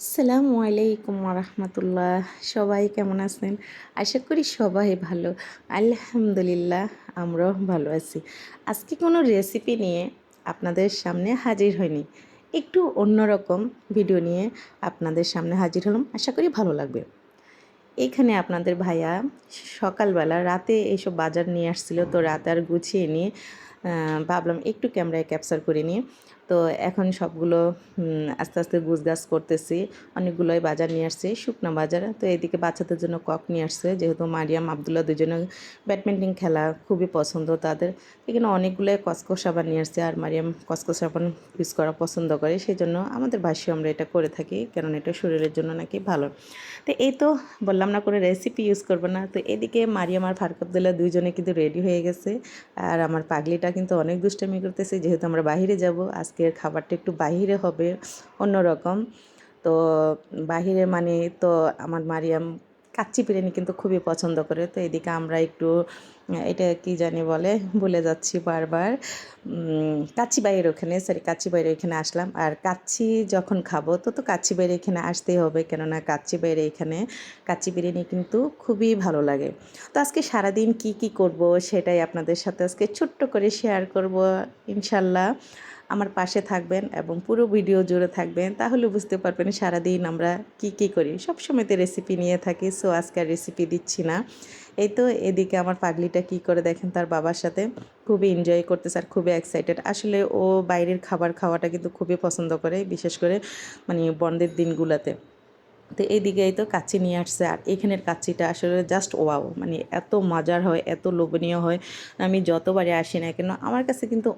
আসসালামু আলাইকুম রহমতুল্লাহ সবাই কেমন আছেন? আশা করি সবাই ভালো। আলহামদুলিল্লাহ, আমরাও ভালো আছি। আজকে কোনো রেসিপি নিয়ে আপনাদের সামনে হাজির হয়নি একটু অন্যরকম ভিডিও নিয়ে আপনাদের সামনে হাজির হলাম। আশা করি ভালো লাগবে। এইখানে আপনাদের ভাইয়া সকালবেলা রাতে এইসব বাজার নিয়ে আসছিল। তো রাতে আর গুছিয়ে নিয়ে ভাবলাম একটু ক্যামেরায় ক্যাপচার করে নিই। তো এখন সবগুলো আস্তে আস্তে গুছগাছ করতেছি। অনেকগুলোই বাজার নিয়ে আসছে, শুকনো বাজার। তো এদিকে বাচ্চাদের জন্য কক নিয়ে আসছে, যেহেতু মারিয়াম, আবদুল্লাহ দুজনে ব্যাডমিন্টন খেলা খুবই পছন্দ তাদের। এখানে অনেকগুলোই কসকো সাবান নিয়ে আসছে, আর মারিয়াম কসকো সাবান ইউজ করা পছন্দ করে। সেই জন্য আমাদের বাসিও আমরা এটা করে থাকি কারণ এটা শরীরের জন্য নাকি ভালো। তো এই তো বললাম না করে রেসিপি ইউজ করব না। তো এদিকে মারিয়াম আর ফারুক আবদুল্লাহ দুইজনে কিন্তু রেডি হয়ে গেছে। আর আমার পাগলিটা কিন্তু অনেক দুষ্টামি করতেছে, যেহেতু আমরা বাইরে যাব আজকের খাবারটা একটু বাইরে হবে, অন্যরকম। তো বাহিরে মানে তো আমার মারিয়াম কাচ্চি বিরিয়ানি কিন্তু খুবই পছন্দ করে, তো এদিকে আমরা একটু, এটা কি জানি বলে, ভুলে যাচ্ছি বারবার। কাচ্চি বাইরের ওখানে সরি কাচ্চি বাইরে এখানে আসলাম। আর কাচ্চি যখন খাব, তো তো কাচ্চি বাইরে এখানে আসতেই হবে, কেননা কাচ্চি বাইরে এখানে কাচ্চি বিরিয়ানি কিন্তু খুবই ভালো লাগে। তো আজকে সারাদিন কি কি করব সেটাই আপনাদের সাথে আজকে ছোট্ট করে শেয়ার করব, ইনশাল্লাহ। আমার পাশে থাকবেন এবং পুরো ভিডিও জুড়ে থাকবেন, তাহলে বুঝতে পারবেন সারাদিন আমরা কি কি করি। সব সময়তে রেসিপি নিয়ে থাকি সো আজকে রেসিপি দিচ্ছি না। এই তো এদিকে আমার পাগলিটা কি করে দেখেন তার বাবার সাথে। খুবই এনজয় করতেছে আর খুবই এক্সাইটেড আসলে ও বাইরের খাবার খাওয়াটা কিন্তু খুবই পছন্দ করে, বিশেষ করে মানে বন্ধের দিনগুলোতে। তো এইদিকে এই তো কাচ্চি নিয়ে আসছে আর এখানের কাচ্চিটা আসলে জাস্ট ওয়াও মানে এত মজার হয়, এত লোভনীয় হয়। আমি যতবারে আসি না কেন, আমার কাছে কিন্তু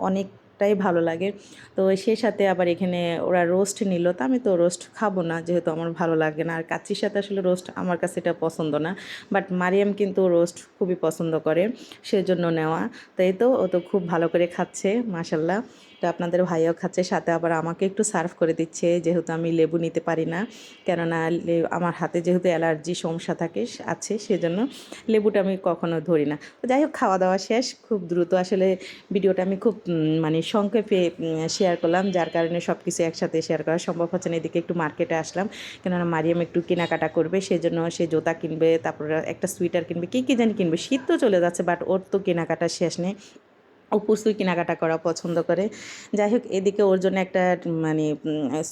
অনেকটাই ভালো লাগে। তো সে সাথে আবার এখানে ওরা রোস্ট নিল। তো আমি তো রোস্ট খাব না, যেহেতু আমার ভালো লাগে না। আর কাচ্চির সাথে আসলে রোস্ট আমার কাছে এটা পছন্দ না। বাট মারিয়াম কিন্তু রোস্ট খুবই পছন্দ করে, সেজন্য নেওয়া। তো এই তো, ও তো খুব ভালো করে খাচ্ছে মাসাল্লাহ তো আপনাদের ভাইও খাচ্ছে, সাথে আবার আমাকে একটু সার্ভ করে দিচ্ছে, যেহেতু আমি লেবু নিতে পারি না। কেননা আমার হাতে যেহেতু অ্যালার্জি, সমস্যা থাকে আছে, সেজন্য লেবুটা আমি কখনো ধরি না। তো যাই হোক, খাওয়া দাওয়া শেষ। খুব দ্রুত আসলে ভিডিওটা আমি খুব মানে সংক্ষেপে শেয়ার করলাম, যার কারণে সব কিছু একসাথে শেয়ার করা সম্ভব হচ্ছে না। এদিকে একটু মার্কেটে আসলাম, কেননা মারিয়াম একটু কেনাকাটা করবে, সেজন্য সে জোতা কিনবে, তারপর একটা সোয়েটার কিনবে, কী কী জানি কিনবে, শীত তো চলে যাচ্ছে বাট ওর তো কেনাকাটা শেষ নেই। ও প্রচুর কেনাকাটা করা পছন্দ করে। যাই হোক, এদিকে ওর জন্য একটা মানে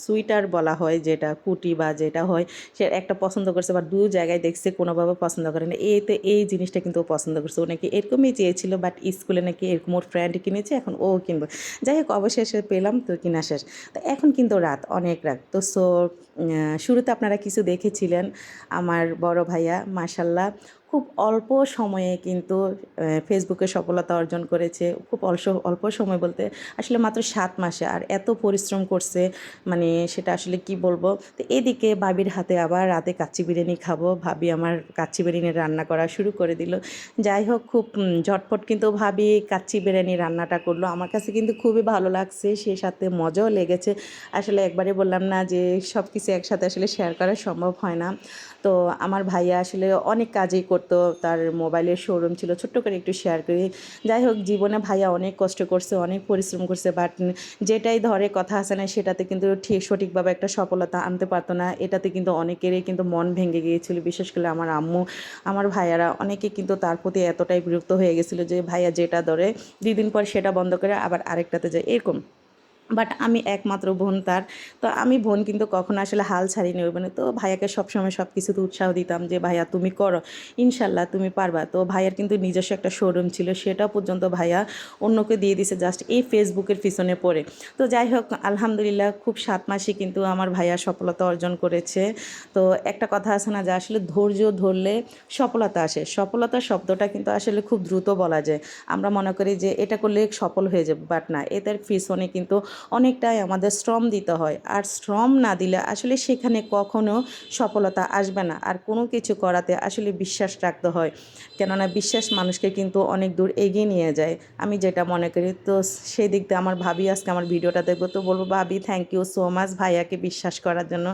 সুইটার বলা হয়, যেটা কুটি বা যেটা হয়, সে একটা পছন্দ করছে বা দু জায়গায় দেখছে, কোনোভাবে পছন্দ করে না। এতে এই জিনিসটা কিন্তু ও পছন্দ করছে। ও নাকি এরকমই চেয়েছিল, বাট স্কুলে নাকি এরকম ওর ফ্রেন্ড কিনেছে, এখন ও কিনবে। যাই হোক, অবশেষে পেলাম তো, কিনা শেষ। তো এখন কিন্তু রাত, অনেক রাত। তো সো শুরুতে আপনারা কিছু দেখেছিলেন, আমার বড় ভাইয়া মাসাল্লাহ খুব অল্প সময়ে কিন্তু ফেসবুকে সফলতা অর্জন করেছে। খুব অল্প অল্প সময় বলতে আসলে মাত্র সাত মাসে। আর এত পরিশ্রম করছে মানে সেটা আসলে কি বলব? তো এদিকে ভাবির হাতে আবার রাতে কাচ্চি বিরিয়ানি খাব। ভাবি আমার কাচ্চি বিরিয়ানি রান্না করা শুরু করে দিল। যাই হোক, খুব ঝটপট কিন্তু ভাবি কাচ্চি বিরিয়ানি রান্নাটা করল। আমার কাছে কিন্তু খুবই ভালো লাগছে, সে সাথে মজাও লেগেছে। আসলে একবারে বললাম না যে সব কিছু একসাথে আসলে শেয়ার করা সম্ভব হয় না। তো আমার ভাইয়া আসলে অনেক কাজই করতো, তার মোবাইলের শোরুম ছিল, ছোট্ট করে একটু শেয়ার করি। যাই হোক, জীবনে ভাইয়া অনেক কষ্ট করছে, অনেক পরিশ্রম করছে বাট যেটাই ধরে কথা আসে না, সেটাতে কিন্তু ঠিক সঠিকভাবে একটা সফলতা আনতে পারতো না। এটাতে কিন্তু অনেকেরই কিন্তু মন ভেঙে গিয়েছিল, বিশেষ করে আমার আম্মু। আমার ভাইয়ারা অনেকে কিন্তু তার প্রতি এতটাই বিরক্ত হয়ে গেছিল যে, ভাইয়া যেটা ধরে, দুই দিন পর সেটা বন্ধ করে আবার আরেকটাতে যায়। এরকম। বাট আমি একমাত্র বোন তার। তো আমি বোন কিন্তু কখনো আসলে হাল ছাড়িনি ওই বোনে তো ভাইয়াকে সবসময় সব কিছুতে উৎসাহ দিতাম যে, ভাইয়া, তুমি করো। ইনশাল্লাহ তুমি পারবা। তো ভাইয়ার কিন্তু নিজস্ব একটা শোরুম ছিল। সেটা পর্যন্ত ভাইয়া অন্যকে দিয়ে দিছে জাস্ট এই ফেসবুকের পিছনে পড়ে। তো যাই হোক, আলহামদুলিল্লাহ খুব সাত মাসে কিন্তু আমার ভাইয়া সফলতা অর্জন করেছে। তো একটা কথা আছে না যে, আসলে ধৈর্য ধরলে সফলতা আসে। সফলতা শব্দটা কিন্তু আসলে খুব দ্রুত বলা যায়। আমরা মনে করি যে, এটা করলে সফল হয়ে যাবে। বাট না এদের পিছনে কিন্তু অনেকটাই আমাদের শ্রম দিতে হয়। আর শ্রম না দিলে আসলে সেখানে কখনো সফলতা আসবে না। আর কোনো কিছু করাতে আসলে বিশ্বাস রাখতে হয়। কেননা বিশ্বাস মানুষকে কিন্তু অনেক দূর এগিয়ে নিয়ে যায়। আমি যেটা মনে করি, তো সেই দিক দিয়ে আমার ভাবি আজকে আমার ভিডিওটা দেখব, তো বলব, ভাবি থ্যাংক ইউ সো মাচ ভাইয়াকে বিশ্বাস করার জন্য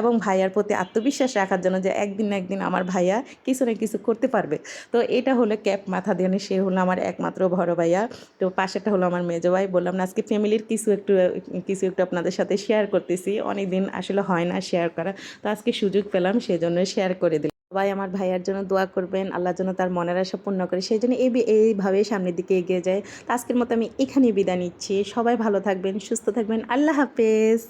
এবং ভাইয়ার প্রতি আত্মবিশ্বাস রাখার জন্য যে একদিন না একদিন আমার ভাইয়া কিছু না কিছু করতে পারবে। তো এটা হলো ক্যাপ মাথা দিয়ে, সে হলো আমার একমাত্র বড় ভাইয়া। তো পাশেটা হলো আমার মেজো ভাই। বললাম, না, আজকে ফ্যামিলির কিছু একটু, কিছু একটু আপনাদের সাথে শেয়ার করতেছি। অনেক দিন আসলে হয় না শেয়ার করা। তো আজকে সুযোগ পেলাম সেই জন্য শেয়ার করে দিলাম। সবাই আমার ভাইয়ার জন্য দোয়া করবেন, আল্লাহর জন্য তার মনের আশা পূর্ণ করে সেই জন্য এই এইভাবে সামনের দিকে এগিয়ে যায়। তো আজকের মতো আমি এখানেই বিদায় নিচ্ছি। সবাই ভালো থাকবেন, সুস্থ থাকবেন। আল্লাহ হাফেজ।